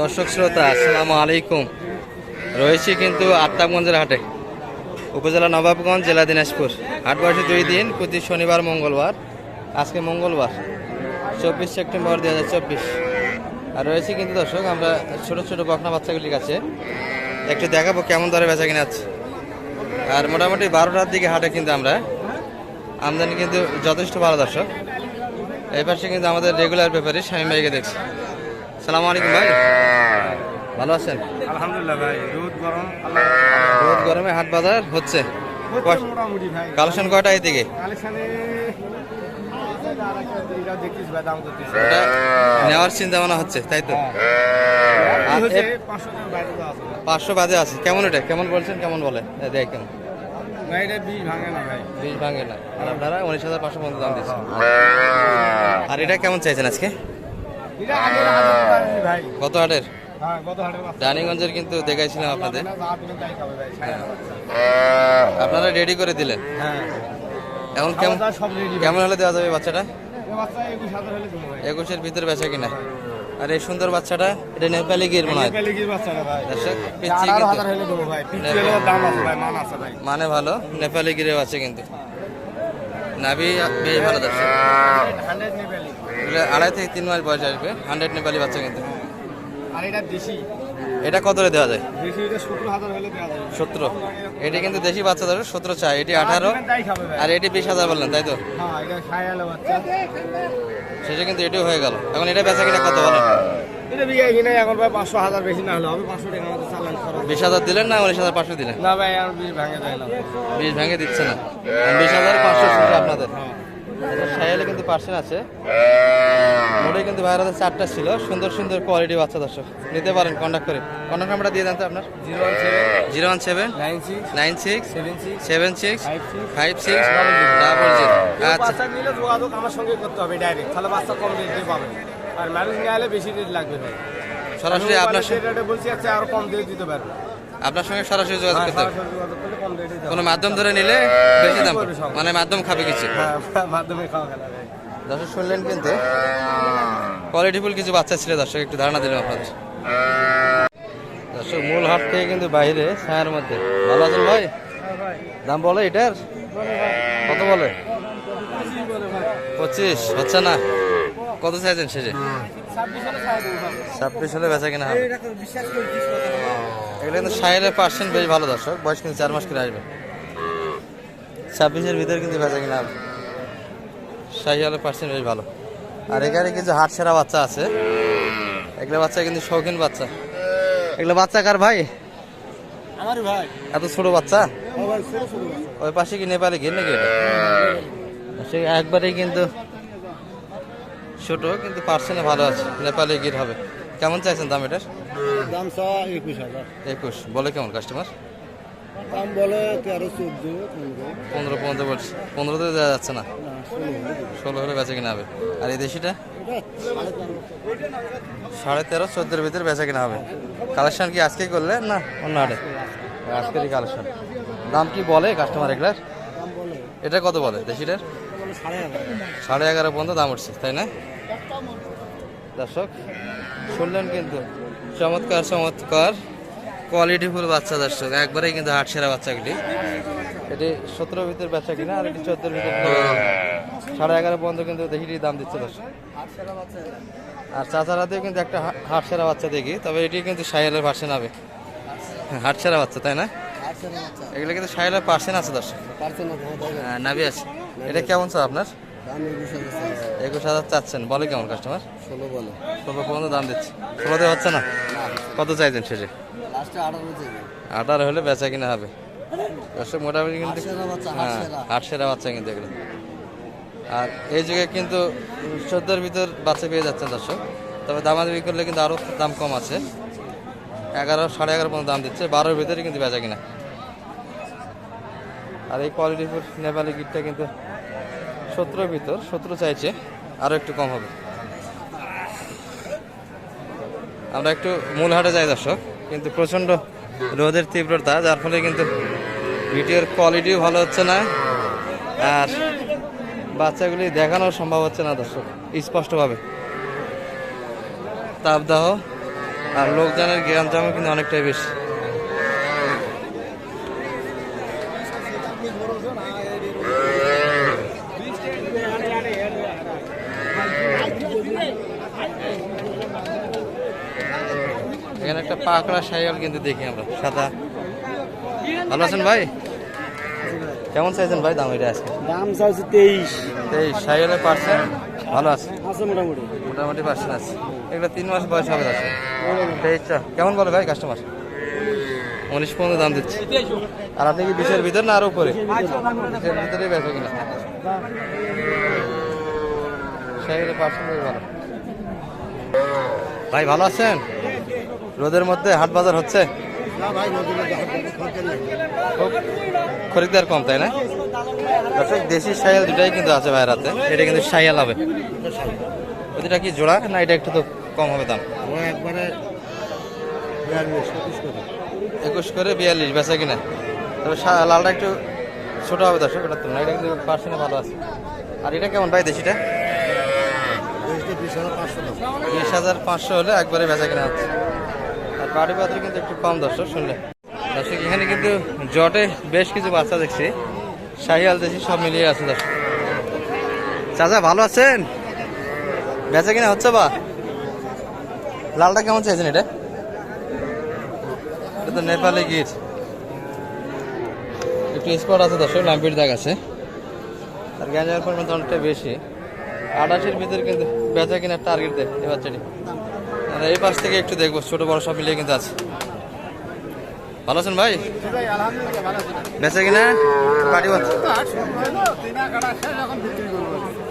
দর্শক শ্রোতা, আসসালামু আলাইকুম। রয়েছি কিন্তু আত্মাবগঞ্জের হাটে, উপজেলা নবাবগঞ্জ, জেলা দিনাজপুর। হাট বয়সে দুই দিন, প্রতি শনিবার, মঙ্গলবার। আজকে মঙ্গলবার, চব্বিশ সেপ্টেম্বর দু হাজার চব্বিশ। আর রয়েছে কিন্তু দর্শক, আমরা ছোট ছোট বকনা বাচ্চাগুলির কাছে। একটু দেখাবো কেমন দরে বেচা কিনা আছে। আর মোটামুটি বারোটার দিকে হাটে কিন্তু আমরা। আমদানি কিন্তু যথেষ্ট ভালো দর্শক। এই পাশে কিন্তু আমাদের রেগুলার ব্যাপারে স্বামী ভাইকে দেখছি। সালাম আলাইকুম ভাই। ভালো আছেন? আলহামদুলিল্লাহ ভাই রোদ গরম রোদ গরমে হাট বাজার হচ্ছে। কালেকশন কয়টা এদিকে? নেওয়ার চিন্তা ভাবনা হচ্ছে তাই তো? এ- পাঁচশো বাজে আছে। কেমন এটা? কেমন বলছেন? কেমন বলে? দেখ কেমন। আর আপনারা উনিশ হাজার পাঁচশো পর্যন্ত দাম দিচ্ছেন। আর এটা কেমন চাইছেন আজকে? কত হাটের? হ্যাঁ রানীগঞ্জের কিন্তু দেখাইছিলাম আপনাদের। না, যা দিবেন তাই খাবে ভাই সাড়ে আট বাচ্চা। আপনারা রেডি করে দিলেন? হ্যাঁ। এখন কেমন কেমন হলে দেওয়া যাবে বাচ্চাটা? একুশের ভিতরে বেচা কিনা? আর এই সুন্দর বাচ্চাটা এটা নেপালি গির মনে হয়। মান মানে ভালো নেপালি গিরেও আছে কিন্তু। নাভি বেশ ভালো আড়াই থেকে তিন মাস বয়স আসবে। হান্ড্রেড নেপালি বাচ্চা কিন্তু। আর এটা দেশি? এটা কত দেওয়া যায়? সত্তর সতেরো এটি কিন্তু দেশি বাচ্চা ধরো সতেরো চাই এটি আঠারো। আর এটি বিশ হাজার বললেন তাই তো? হ্যাঁ সেটা কিন্তু এটিও হয়ে গেল। এখন এটা বেচা কিনা কত বলেন? বেশি হাজার দিলেন না উনিশ হাজার পাঁচশো দিলেন? না ভাই বিশ ভাঙে দিচ্ছে না। বিশ হাজার পাঁচশো আপনাদের। সাইলে কিন্তু পার্সেন্ট আছে। চারটা ছিল। সুন্দর সুন্দর কোয়ালিটি বাচ্চা দর্শক। নিতে পারেন কন্ট্যাক্ট করে। কন্ট্যাক্ট নাম্বারটা দিয়ে দেন তো আপনার। Zero one seven nine six six seven six five double zero আচ্ছা। নিলে যোগাযোগ আমার সঙ্গে করতে হবে ডাইরেক্ট তাহলে বাচ্চা কম রেটে পাবে আর মানুষ নিয়ে বেশি রেট লাগবে ভাই। সরাসরি আপনার যে সঙ্গে- বলছি আছে আরও কম দিয়ে দিতে পারবে। আপনার সঙ্গে সরাসরি যোগাযোগ হ্যাঁ করতে হবে। কোনো মাধ্যম ধরে নিলে বেশি দাম মানে মাধ্যম খাবে কিছু। হ্যাঁ মাধ্যমে খাওয়া দর্শক শুনলেন কিন্তু। কোয়ালিটিফুল কিছু বাচ্চা ছিল, দর্শক একটু ধারণা দিলাম আপনাদের। দর্শক মূল হাট থেকে কিন্তু বাইরে, ছায়ার মধ্যে। ভালো আছেন ভাই? দাম বলে এটার। কত বলে? পঁচিশ, হচ্ছে না? কত চাইছেন শেষে? ছাব্বিশ হলে বেচা কিনা হবে। এগুলো কিন্তু সাইলের পার্সেন্ট বেশ ভালো দর্শক। বয়স কিন্তু চার মাস করে আসবে। ছাব্বিশের ভিতরে কিন্তু বেচা কিনা হবে। শাহিওয়ালের পার্সেন্ট বেশ ভালো। আর এখানে কিছু হাট সেরা বাচ্চা আছে। এগুলো বাচ্চা কিন্তু শৌখিন বাচ্চা। এগুলো বাচ্চা কার ভাই? আমার ভাই। এত ছোট বাচ্চা? ভাই ছোট ছোট ওই পাশে কি নেপালে গিয়ে নাকি সে একবারেই কিন্তু ছোট কিন্তু পার্সেন্টে ভালো আছে। নেপালে গির হবে। কেমন চাইছেন দাম এটার? দাম একুশ হাজার। একুশ। বলে কেমন কাস্টমার দাম বলে তেরো চোদ্দ পনেরো। পনেরো পনেরো বলছে। পনেরোতে দেওয়া যাচ্ছে না? ষোলো হলে বেচা কিনা হবে। আর এই দেশিটা? সাড়ে তেরো। চোদ্দোর ভিতরে বেচা কিনা হবে। কালেকশন কি আজকে করলে না অন্য হাটে আজকেরই কালেকশন। দাম কি বলে কাস্টমার এগুলার? এটা কত বলে দেশিটার? সাড়ে এগারো পর্যন্ত দাম উঠছে তাই না? দর্শক শুনলেন কিন্তু। চমৎকার চমৎকার। কোয়ালিটিফুল বাচ্চা দর্শক। একবারেই কিন্তু হাট সেরা বাচ্চাগুলি। এটি সতেরো ভিতরে বেচা কিনা আর এটি চোদ্দোর ভিতরে সাড়ে এগারো পর্যন্ত কিন্তু দেখিটির দাম দিচ্ছে দর্শক। আর চাচারাতেও কিন্তু একটা হাট সেরা বাচ্চা দেখি তবে এটি কিন্তু সাইলের পার্সেন্ট হবে। হাট সেরা বাচ্চা তাই না? এগুলো কিন্তু সাইলের পার্সেন্ট আছে দর্শক। হ্যাঁ, নাভি আছে। এটা কেমন স্যার আপনার? একুশ হাজার চাচ্ছেন। বলে কেমন কাস্টমার ষোলো বলে। ষোলো পর্যন্ত দাম দিচ্ছে। ষোলোতে হচ্ছে না। কত চাইছেন শেষে? আঠারো হলে বেচা কিনা হবে। দর্শক মোটামুটি কিন্তু হ্যাঁ আটশেরা। আটশেরা বাচ্চা কিন্তু এগুলো। আর এই যুগে কিন্তু চোদ্দোর ভিতর বাচ্চা পেয়ে যাচ্ছেন দর্শক। তবে দামাদামি করলে কিন্তু আরও দাম কম আছে। এগারো সাড়ে এগারো পর্যন্ত দাম দিচ্ছে। বারোর ভিতরে কিন্তু বেচা কিনা। আর এই কোয়ালিটির নেপালি গিটটা কিন্তু সতেরোর ভিতর সতেরো চাইছে। আরও একটু কম হবে। আমরা একটু মূল হাটে যাই দর্শক। কিন্তু প্রচণ্ড রোদের তীব্রতা, যার ফলে কিন্তু ভিডিওর কোয়ালিটিও ভালো হচ্ছে না। আর বাচ্চাগুলি দেখানো সম্ভব হচ্ছে না, দর্শক, স্পষ্টভাবে। তাপদাহ আর লোকজনের জ্ঞান জামও কিন্তু অনেকটাই বেশি এখানে একটা পাকড়া সাইকেল কিন্তু দেখি আমরা। সাদা। ভালো আছেন ভাই? কেমন চাইছেন ভাই দাম এটা আজকে? দাম চাইছে তেইশ। তেইশ সাইকেলের পার্সেন্ট ভালো আছে? আছে মোটামুটি। মোটামুটি পার্সেন্ট আছে। এগুলো তিন মাস বয়স হবে আছে তেইশটা কেমন বলে ভাই কাস্টমার উনিশ পর্যন্ত দাম দিচ্ছে। আর আপনি কি বিশের ভিতর না আরও উপরে? বিশের ভিতরেই বেচো কিনা? সাইকেলের পার্সেন্ট ভালো। ভাই ভালো আছেন? রোদের মধ্যে হাট বাজার হচ্ছে? খরিদ্দার কম তাই না? দর্শক দেশি সাইকেল দুটাই কিন্তু আছে ভাইয়ের হাতে। এটা কিন্তু সাইকেল হবে। ওইটা কি জোড়া না এটা একটু তো কম হবে দাম? একবারে একুশ করে বিয়াল্লিশ বেচা কিনা? তবে লালটা একটু ছোট হবে দর্শক এটা তো না এটা কিন্তু পার্সেন্টে ভালো আছে। আর এটা কেমন ভাই দেশিটা? বিশ হাজার পাঁচশো হলে একবারে বেচা কিনা হচ্ছে। পাটি পাত্র কিন্তু একটু কম দর্শক, শুনলে। দর্শক, এখানে কিন্তু জটে বেশ কিছু বাচ্চা দেখছি। শাহিয়াল দেশি সব মিলিয়ে আছে দর্শক। চাচা, ভালো আছেন? বেচা কিনা হচ্ছে বা? লালটা কেমন চাইছেন এটা? এটা তো নেপালি গির। একটু স্পট আছে দর্শক, লাম্পির দাগ আছে। আর গ্যাঞ্জার পরিমাণ অনেকটা বেশি। আটাশের ভিতরে কিন্তু বেচা কিনার টার্গেট দেয় এই বাচ্চাটি। আর এই পাশ থেকে একটু দেখব ছোট বড় সব মিলিয়ে কিন্তু আছে। ভালো আছেন ভাই? বেচা কিনা? পাটি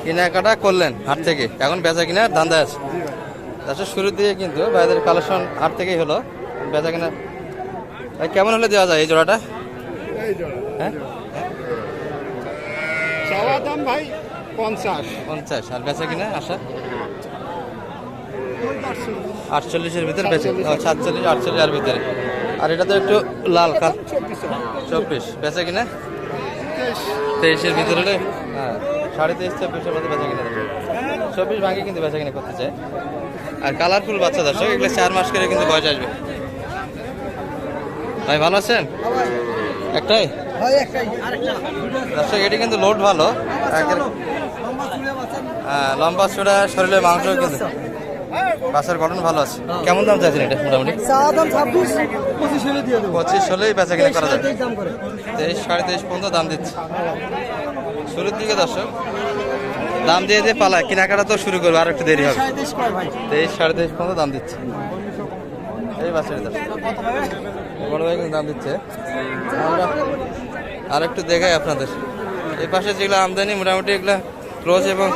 কেনাকাটা করলেন হাট থেকে। এখন বেচা কিনা ধান্দা আছে। তাছাড়া শুরুর দিকে কিন্তু ভাইদের কালেকশন হাট থেকেই হলো। বেচা কিনা ভাই কেমন হলে দেওয়া যায় এই জোড়াটা? হ্যাঁ? দাম ভাই পঞ্চাশ। পঞ্চাশ। আর বেচা কিনা আশা? আটচল্লিশের ভিতরে বেচে সাতচল্লিশ আটচল্লিশ আর ভিতরে। আর এটা তো একটু লাল কাল চব্বিশ। বেচা কিনা? তেইশের ভিতরে হ্যাঁ সাড়ে তেইশ, চব্বিশের মধ্যে বেচা কিনা চব্বিশ ভাগে কিন্তু বেচা কিনা করতে চায়। আর কালারফুল বাচ্চা দর্শক, এগুলো চার মাস করে কিন্তু বয়স আসবে। ভাই, ভালো আছেন? একটাই? দর্শক, এটি কিন্তু লোড ভালো। হ্যাঁ লম্বা চূড়া শরীরে মাংস কিন্তু বাসের গঠন ভালো আছে। কেমন দাম চাইছেন এটা মোটামুটি? চাওয়া দাম ছাব্বিশ পঁচিশ হলে দিয়ে দেবো। পঁচিশ হলেই বেচা কিনা করা যাবে। তেইশ সাড়ে তেইশ পর্যন্ত দাম দিচ্ছে। শুরুর দিকে দর্শক দাম দিয়ে দিয়ে পালায় কেনাকাটা তো শুরু করবে আর একটু দেরি হবে। তেইশ সাড়ে তেইশ পর্যন্ত দাম দিচ্ছে। এই দর্শক বড় ভাই কিন্তু দাম দিচ্ছে। আমরা আর একটু দেখাই আপনাদের। এই পাশে যেগুলো আমদানি মোটামুটি এগুলো ক্লোজ এবং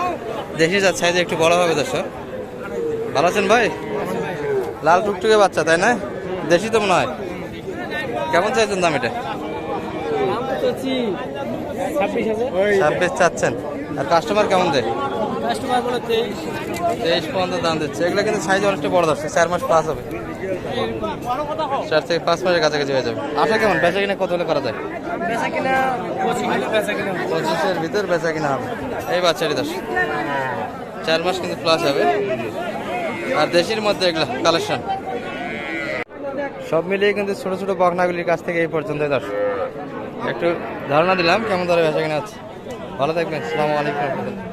দেশি যাচ্ছে সাইজে একটু বড় হবে দর্শক। ভালো আছেন ভাই? লাল টুকটুকে বাচ্চা, তাই না? দেশি তো মনে হয়। কেমন চাইছেন দাম এটা? ছাব্বিশ চাচ্ছেন। আর কাস্টমার কেমন দেয়? তেইশ পর্যন্ত দাম দিচ্ছে। এগুলো কিন্তু সাইজ অনেকটা বড় দর্শক চার মাস পাস হবে। চার থেকে পাঁচ মাসের কাছাকাছি হয়ে যাবে। আশা কেমন, বেচা কিনা কত হলে করা যায়? পঁচিশের ভিতর বেচা কিনা হবে। এই বাচ্চারই দশ চার মাস কিন্তু প্লাস হবে। আর দেশের মধ্যে এগুলো কালেকশন সব মিলিয়ে কিন্তু ছোট ছোট বকনাগুলির কাছ থেকে এই পর্যন্ত দর্শক। একটু ধারণা দিলাম কেমন ধরে বেচা কিনা আছে ভালো থাকবেন, আসসালামু আলাইকুম।